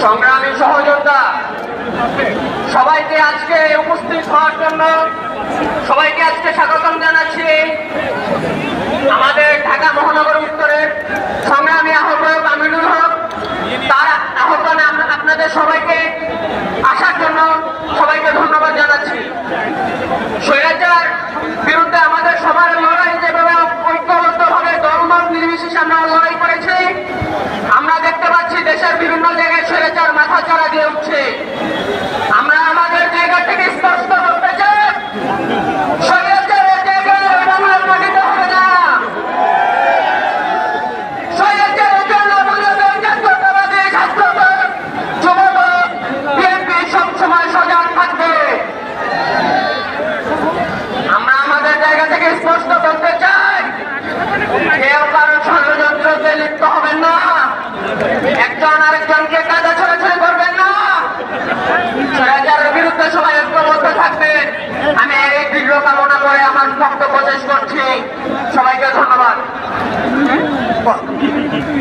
সংগ্রামী সহযোদ্ধা। সবাইকে আজকে উপস্থিত হওয়ার জন্য সবাইকে আজকে স্বাগতম জানাচ্ছি। আমাদের ঢাকা মহানগর উত্তরের সংগ্রামী আহ্বায়ক আমিনুল হক, তার আহ্বানে আপ- আপনাদের সবাইকে আসার জন্য সবাইকে ধন্যবাদ জানাচ্ছি। দেশের বিভিন্ন জায়গায় স্বৈরাচার মাথা চারা দিয়ে উঠছে। আমরা আমাদের জায়গা থেকে স্পষ্ট করতে চাই স্পষ্ট করতে চাই, কেউ ষড়যন্ত্রতে লিপ্ত হবেন না। দৃঢ় কামনা করে আমার ভক্ত শেষ করছি। সবাইকে